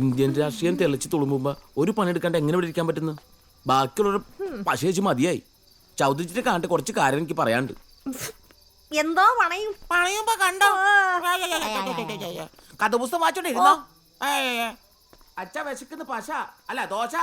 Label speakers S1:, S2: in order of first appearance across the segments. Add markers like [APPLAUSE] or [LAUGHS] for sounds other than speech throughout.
S1: Indian രാഷ്ട്രീയം തെളിച്ച് തുളുമ്പുമ്പോ ഒരു പണിയെടുക്കാണ്ട് എങ്ങനെ ഇവിടെ ഇരിക്കാൻ പറ്റുന്നു ബാക്കിയുള്ളവർ പശ വെച്ച് മതിയായി ചൗദിച്ചിട്ട് കാണിട്ട് കുറച്ച് കാര്യം എനിക്ക് പറയാണ്ട്
S2: എന്തോ പണയും
S3: പണയുമ്പോ കണ്ടോ
S1: കഥ വായിച്ചോണ്ടിരുന്നോ
S4: അച്ഛ വിശക്കുന്ന പശ അല്ല ദോശ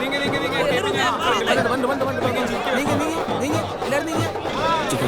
S5: നീങ്ങ
S1: നീങ്ങ നീങ്ങ നീങ്ങ നീങ്ങ എല്ലാരും നീങ്ങ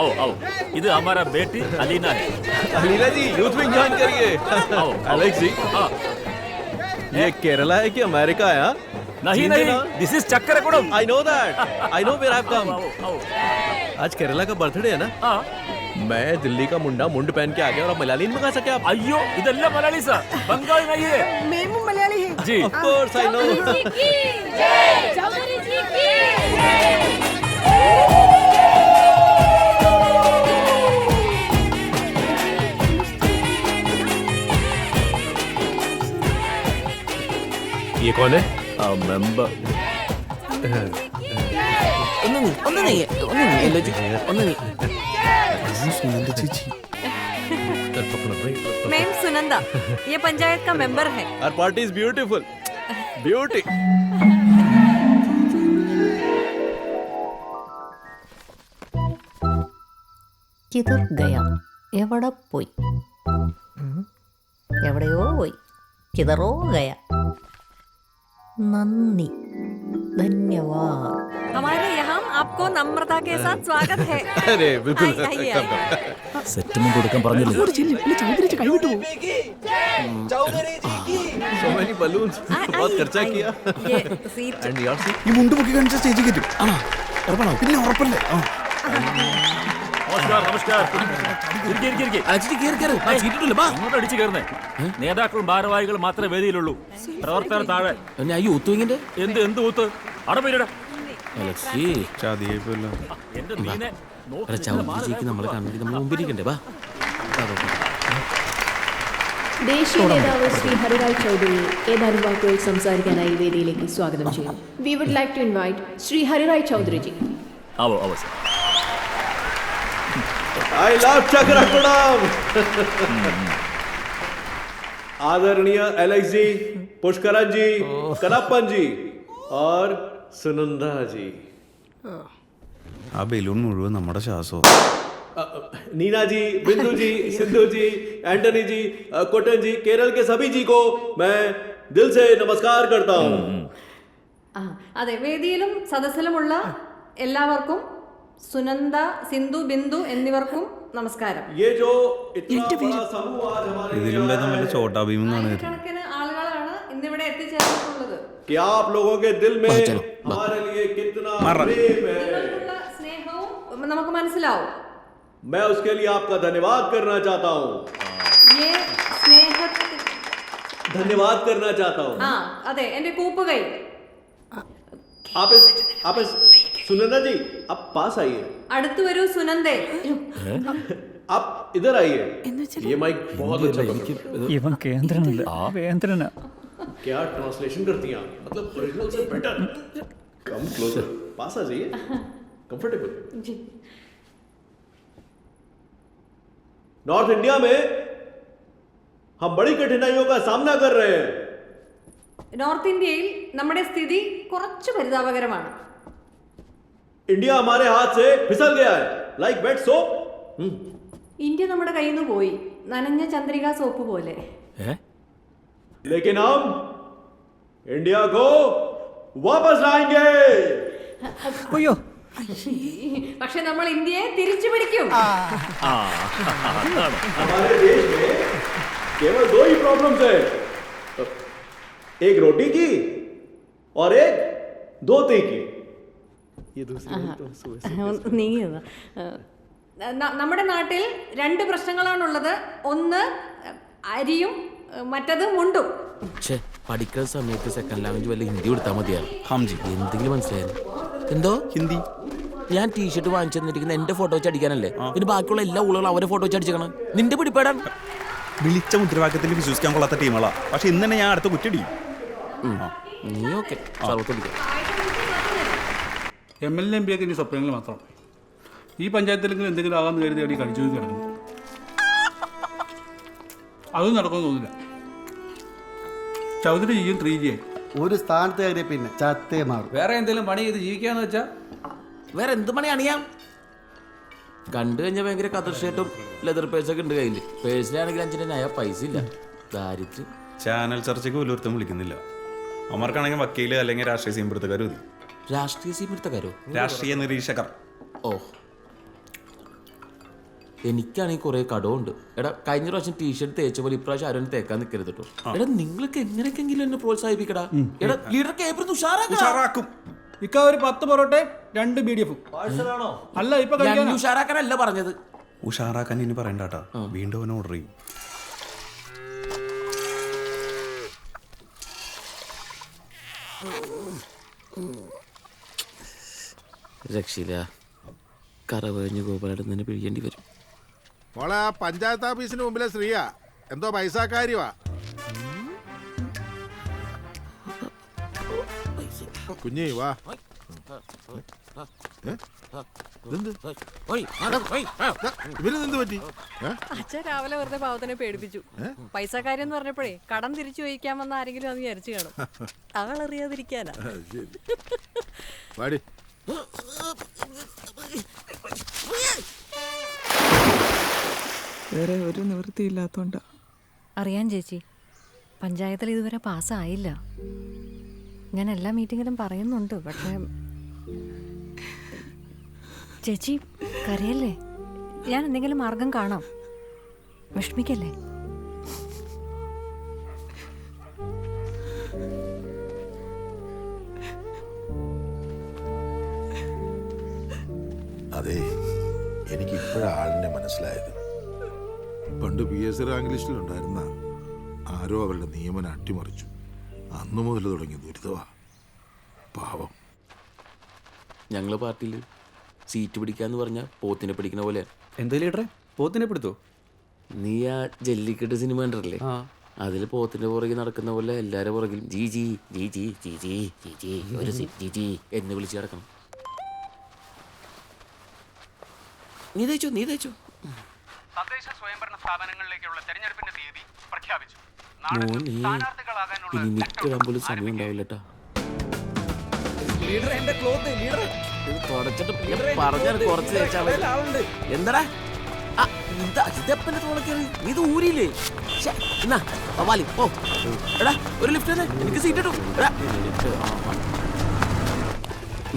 S6: आओ आओ इधर हमारा बेटी अलीना है
S1: अलीना जी यूथ में ज्वाइन करिए
S7: आओ अलेक्स जी हाँ ये केरला है कि अमेरिका है हाँ?
S1: नहीं नहीं दिस इज चक्कर
S7: I know that I know where I have come आज केरला का बर्थडे है ना हाँ। मैं दिल्ली का मुंडा मुंड पहन के आ गया और आप मलयाली मंगा सके आप
S1: अयो इधर मलयाली सर बंगाल नहीं है
S8: मैं भी मलयाली है
S7: जी ऑफ कोर्स आई नो ये कौन है മെമ്പർ
S1: ഒന്ന് നീ ഒന്ന് നീ ഒന്ന് നീ എല്ലോ ചേ- ഒന്ന് നീ
S9: मैम सुनंदा ये पंचायत का मेंबर है
S7: our party is beautiful beauty
S10: ചിതർ ഗയ എവിടെ പോയി ഉം. എവിടെയോ പോയി ചിതറോ ഗയ നന്ദി ധന്യവാദ്
S11: हमारे यहाँ आपको नम्रता के साथ स्वागत है
S7: അതെ ആയി,
S11: ആയി, ആയി.
S1: സെറ്റിൽമെന്റ് കൊടുക്കാൻ പറഞ്ഞില്ലേ അങ്ങോട്ട് ചെല്ല്. ഇല്ല, ചൗധരിച്ച് കൈവിട്ടു പോകും.
S7: so बहुत खर्चा किया ये seat. and yours
S1: ഈ മുണ്ട് പൊക്കി കാണിച്ച സ്റ്റേജിൽ കയറ്റും ആണോ ഉറപ്പാണോ പിന്നെ ഉറപ്പല്ലേ ആ.
S7: നമസ്കാരം
S6: നേതാക്കളും ഭാരവാഹികളും മാത്രമേ വേദിയിലുള്ളൂ പ്രവർത്തകർ താഴെ ഊത്തുവിങ്ങിന്റെ എന്ത് എന്ത് ഊത്ത് അവിടെ
S1: നമ്മൾ
S12: ദേശീയ നേതാവ് ശ്രീ ഹരിരാജ് ചൗധരി ഏതാനും വാക്കുകൾ സംസാരിക്കാനായി വേദിയിലേക്ക് സ്വാഗതം ചെയ്യുന്നു we would like to invite Shri Hariraj Chaudhariji
S7: ആവോ ആവോ आय लव्ह चक्राकुडम आदरणीय एलेक्स जी पुष्करन जी कनापन जी और സുനന്ദ ജി ആ ബലൂൺ മുഴുവൻ നമ്മുടെ ശ്വാസവും नीना जी बिंदु जी सिंधु जी एंटनी जी कोटन जी केरल के सभी जी को मैं दिल से नमस्कार करता हूँ
S13: അതെ വേദിയിലും സദസ്സിലുമുള്ള എല്ലാവർക്കും സുനന്ദ സിന്ധു ബിന്ദു എന്നിവർക്കും നമസ്കാരം
S7: ഇതിലും ഭേദം വല്ല ചോട്ടാ ഭീമും
S13: കാണുക ആയിരക്കണക്കിന് ആളുകളാണ് ഇന്നിവിടെ എത്തിച്ചേർന്നിട്ടുള്ളത് നിങ്ങൾക്കുള്ള സ്നേഹവും നമുക്ക് മനസ്സിലാവും
S7: मैं उसके लिए आपका धन्यवाद करना चाहता हूँ
S13: ये स्नेह
S7: धन्यवाद करना चाहता हूँ
S13: ആ एंड എന്റെ गई
S7: आप इस आप इस सुनंदा जी आप पास आइए
S13: അടുത്ത് വരൂ സുനന്ദേ
S7: आप इधर आइए ये माइक बहुत अच्छा पकड़
S1: ഇവൻ കേന്ദ്രനല്ല കേന്ദ്രന
S7: क्या ट्रांसलेशन करती हैं आप मतलब ओरिजिनल से बेटर कम क्लोजर पास आ जाइए कंफर्टेबल जी नॉर्थ इंडिया में हम बड़ी कठिनाइयों का सामना कर रहे हैं नॉर्थ
S13: നോർത്ത് ഇന്ത്യയിൽ നമ്മുടെ സ്ഥിതി കുറച്ച് പരിതാപകരമാണ്
S7: ഇന്ത്യ ഹമാരെ ഹാത്ത് ഫിസൽ ഗയാ ലൈക്ക് വെറ്റ് സോപ്പ്
S13: ഇന്ത്യ നമ്മുടെ കയ്യിൽ നിന്ന് പോയി നനഞ്ഞ ചന്ദ്രിക സോപ്പ് പോലെ
S7: ലേക്കിൻ ഹം इंडिया को വാപസ് ലാएंगे
S1: അയ്യോ
S13: പക്ഷെ നമ്മൾ ഇന്ത്യയെ തിരിച്ചു പിടിക്കും
S7: हमारे देश में केवल दो ही प्रॉब्लम्स है एक रोटी की और एक धोती की
S13: നമ്മുടെ നാട്ടിൽ രണ്ട് പ്രശ്നങ്ങളാണുള്ളത് ഒന്ന് അരിയും മറ്റത് മുണ്ടും
S1: പഠിക്കുന്ന സമയത്ത് സെക്കൻഡ് ലാംഗ്വേജ് വല്ല ഹിന്ദി കൊടുത്താൽ മതിയായിരുന്നു എന്തെങ്കിലും മനസ്സിലായാലും എന്തോ ഹിന്ദി ഞാൻ ടീഷർട്ട് വാങ്ങിച്ചു തന്നിരിക്കുന്ന എന്റെ ഫോട്ടോ വെച്ച് അടിക്കാനല്ലേ പിന്നെ ബാക്കിയുള്ള എല്ലാ ഊളുകളും അവരെ ഫോട്ടോ വെച്ച് അടിച്ചു നിന്റെ പിടിപ്പാടാൻ
S7: വിളിച്ച മുദ്രാവാക്യത്തിൽ വിശ്വസിക്കാൻ കൊള്ളാത്ത ടീമുകളാ പക്ഷെ ഇന്ന് തന്നെ ഞാൻ അടുത്ത കുറ്റടിക്കും
S1: നീ ഓക്കെ സർവത്തോടിക്കാം
S14: എം എൽ എ എം ഒക്കെ ഇനി സ്വപ്നങ്ങൾ മാത്രം ഈ പഞ്ചായത്തിലെങ്കിലും എന്തെങ്കിലും ആകാമെന്ന് കരുതി അവിടെ കഴിച്ചു കിടക്കുന്നു അതും നടക്കുമെന്ന് തോന്നില്ല ചൗധരി ജിയും ത്രീ ജി ആയി
S15: ഒരു സ്ഥാനത്ത് കയറിയ പിന്നെ ചത്തേ മാറും
S1: വേറെ എന്തെങ്കിലും പണി ചെയ്ത് ജീവിക്കാന്ന് വെച്ചാ വേറെ എന്ത് പണി അണിയാം കണ്ടു കഴിഞ്ഞാൽ ഭയങ്കര കതർ ലെതർ പേഴ്സ് ഒക്കെ ഉണ്ട് കയ്യിൽ പേഴ്സിലാണെങ്കിൽ അഞ്ചിൻ്റെ നയ പൈസ ഇല്ല ദാരിദ്ര്യം
S7: ചാനൽ ചർച്ചയ്ക്ക് വലിയൊരുത്തും വിളിക്കുന്നില്ല അമർക്കാണെങ്കിൽ വക്കീല് അല്ലെങ്കിൽ രാഷ്ട്രീയ സീൻ മതി
S1: രാഷ്ട്രീയ സീമെടുത്തക്കാരോ
S7: രാഷ്ട്രീയ നിരീക്ഷകർ
S1: ഓ എനിക്കാണെങ്കിൽ കുറെ കടമുണ്ട് എടാ കഴിഞ്ഞ പ്രാവശ്യം ടീഷർട്ട് തേച്ച പോലെ ഇപ്രാവശ്യം ആരും തേക്കാൻ നിൽക്കരുത് കേട്ടോ എടാ നിങ്ങൾക്ക് എങ്ങനെയൊക്കെങ്കിലും എന്നെ പ്രോത്സാഹിപ്പിക്കടാ എടാ ലീഡർക്ക് ഏപ്രിൽ
S14: ഉഷാറാക്കും ഇക്ക ഒരു പത്ത് പൊറോട്ടെ രണ്ട് ബി ഡി എഫും അല്ല ഇപ്പൊ
S1: ഉഷാറാക്കാനല്ല പറഞ്ഞത്
S7: ഉഷാറാക്കാൻ ഇനി പറയണ്ട വീണ്ടും അവനെ ഓർഡർ ചെയ്യും
S1: Mm. രക്ഷയില്ല കറ കഴിഞ്ഞ് ഗോപാലയുടെ തന്നെ പിഴിയേണ്ടി വരും
S14: മോളെ ആ പഞ്ചായത്ത് ഓഫീസിന് മുമ്പിലെ സ്ത്രീയാ എന്തോ പൈസക്കാരിവാ
S7: കുഞ്ഞി വാ ഇവരെന്ത് പറ്റി
S16: ഏ? അച്ഛൻ രാവിലെ വെറുതെ പാവത്തിനെ പേടിപ്പിച്ചു പൈസക്കാരി എന്ന് പറഞ്ഞപ്പോഴേ കടം തിരിച്ചു ചോദിക്കാൻ വന്ന ആരെങ്കിലും അത് വിചാരിച്ചു കാണും അവളറിയാതിരിക്കാനാ [LAUGHS]
S7: അത് വാടി
S1: വേറെ ഒരു നിവൃത്തിയില്ലാത്തോണ്ട
S16: അറിയാം ചേച്ചി പഞ്ചായത്തിൽ ഇതുവരെ പാസ്സായില്ല ഞാൻ എല്ലാ മീറ്റിങ്ങിലും പറയുന്നുണ്ട് പക്ഷേ ചേച്ചി കരയല്ലേ ഞാൻ എന്തെങ്കിലും മാർഗം കാണാം വിഷമിക്കല്ലേ
S7: പണ്ട് പി എസ് സി റാങ്ക് ആരോ അവരുടെ നിയമനം അട്ടിമറിച്ചു അന്നു മുതൽ തുടങ്ങി ദുരിതമാ പാവം
S1: ഞങ്ങൾ പാർട്ടിയിൽ സീറ്റ് പിടിക്കാന്ന് പറഞ്ഞാൽ പോത്തിനെ പിടിക്കുന്ന പോലെ
S14: എന്താ ലീഡറെ പോത്തിനെ പിടുത്തോ
S1: നീ ആ ജല്ലിക്കെട്ട് സിനിമ കണ്ടിട്ടില്ലേ അതിൽ പോത്തിന്റെ പുറകിൽ നടക്കുന്ന പോലെ എല്ലാരും പുറകിൽ ജി ജി ജി ജി ജി ജി ജി ജി ഒരു ജി ജി എന്ന് വിളിച്ചു കിടക്കണം നീ തയ്ച്ചോ നീ തയ്ച്ചോ തദ്ദേശ സ്വയംഭരണ സ്ഥാപനങ്ങളിലേക്കുള്ള തിരഞ്ഞെടുപ്പിന്റെ തീയതി പ്രഖ്യാപിച്ചു ഇനി മിക്കടാൻ പോലും സമയം ഉണ്ടാവില്ല കേട്ടാ ലീഡർ എന്റെ ക്ലോത്ത് ലീഡർ ഇത് തുടച്ചിട്ട് പറഞ്ഞാൽ കുറച്ച് തേച്ചാളുണ്ട് എന്താടാ ഇതപ്പന്റെ തോളക്കേറി ഇത് ഊരിയില്ലേ എന്നാ വാലി ഓ ഒരു ലിഫ്റ്റ് എനിക്ക് സീറ്റ് ഇട്ടു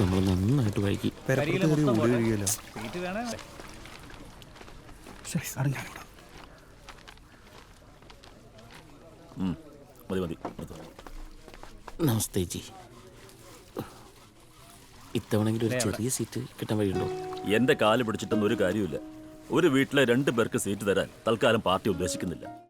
S1: നമ്മൾ നന്നായിട്ട് വൈകി
S7: സീറ്റ് വേണേ
S1: ശരി സാർ ഞാനിവിടെ മതി മതി നമസ്തേ ജി ഇത്തവണെങ്കിലും ഒരു ചെറിയ സീറ്റ് കിട്ടാൻ വഴിയുണ്ടോ
S7: എൻ്റെ കാല് പിടിച്ചിട്ടൊന്നും ഒരു കാര്യമില്ല ഒരു വീട്ടിലെ രണ്ട് പേർക്ക് സീറ്റ് തരാൻ തൽക്കാലം പാർട്ടി ഉദ്ദേശിക്കുന്നില്ല